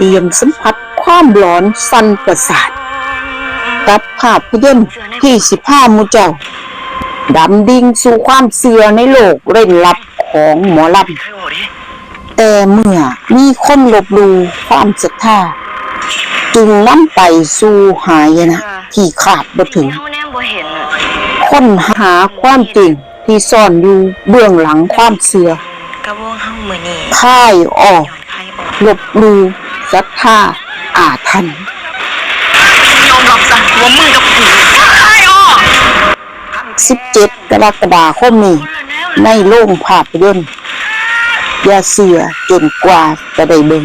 เตรียมสัมผัสความหลอนสั่นประสาท กับภาพยนตร์ที่สิพาหมูเจ้า ดำดิ่งสู่ความเสื่อในโลกเร่นลับของหมอลำแต่เมื่อมีคนลบหลูความศรัทธาจึงนำไปสู่หายนะ ที่ขาดบ่ถึงเฮาแนมบ่เห็นอะค้นหาความจริงที่ซ่อนอยู่เบื้องหลังความเสื่อกระวงเฮามื้อนี้ค่ายออกย้อนไผออกลบหลู ซักผ้าอาทันยอมรับซะว่ามึงกับกูไผออก17กรกฎาคมนี้ในโรงภาพยนตร์อย่าเสือจนกว่าจะได้เบิ่ง